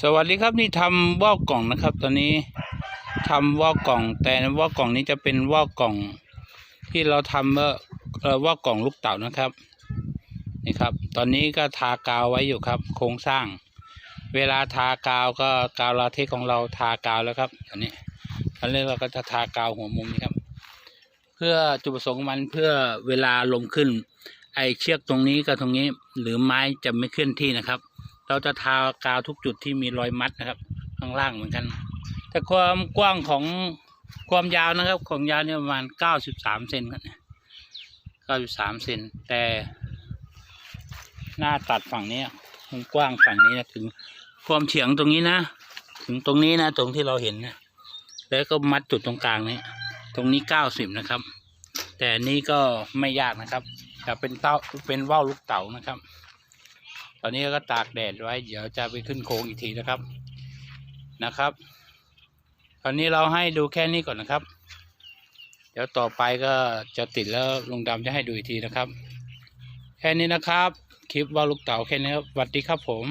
สวัสดีครับนี่ทำว่าวกล่องนะครับ ตอนนี้ทำว่าวกล่อง แต่ว่าวกล่องนี้จะเป็นว่าวกล่อง ที่เราทำเมื่อเอ่อว่าวกล่องลูกเต่านะครับนี่ครับ ตอนนี้ก็ทากาวไว้อยู่ครับ โครงสร้าง เวลาทากาวก็กาวลาเทคของเราทากาวแล้วครับอันนี้อันนี้เราก็จะทากาวหัวมุมนี้ครับ เพื่อจุดประสงค์มันเพื่อเวลาลมขึ้น ไอเชือกตรงนี้กับตรงนี้ หรือไม้จะไม่เคลื่อนที่นะครับ เราจะทากาวทุกจุดที่มีรอยมัดนะครับ ข้างล่างเหมือนกัน แต่ความกว้างของความยาวนะครับ ของยาวเนี่ยประมาณเก้าสิบสามเซนครับเก้าสิบสามเซนแต่หน้าตัดฝั่งนี้ยมันกว้างฝั่งนี้นะถึงความเฉียงตรงนี้นะ ถึงตรงนี้นะ ตรงที่เราเห็นนะแล้วก็มัดจุดตรงกลางนี้ ตรงนี้เก้าสิบนะครับ แต่นนี้ก็ไม่ยากนะครับจะเป็นเต้าเป็นว่าวลูกเต๋านะครับ ตอนนี้ก็ตากแดดไว้ เดี๋ยวจะไปขึ้นโค้งอีกทีนะครับนะครับ ตอนนี้เราให้ดูแค่นี้ก่อนนะครับ เดี๋ยวต่อไปก็จะติดแล้วลุงดำจะให้ดูอีกทีนะครับ แค่นี้นะครับ คลิปว่าลูกเต๋าแค่นี้ครับสวัสดีครับผม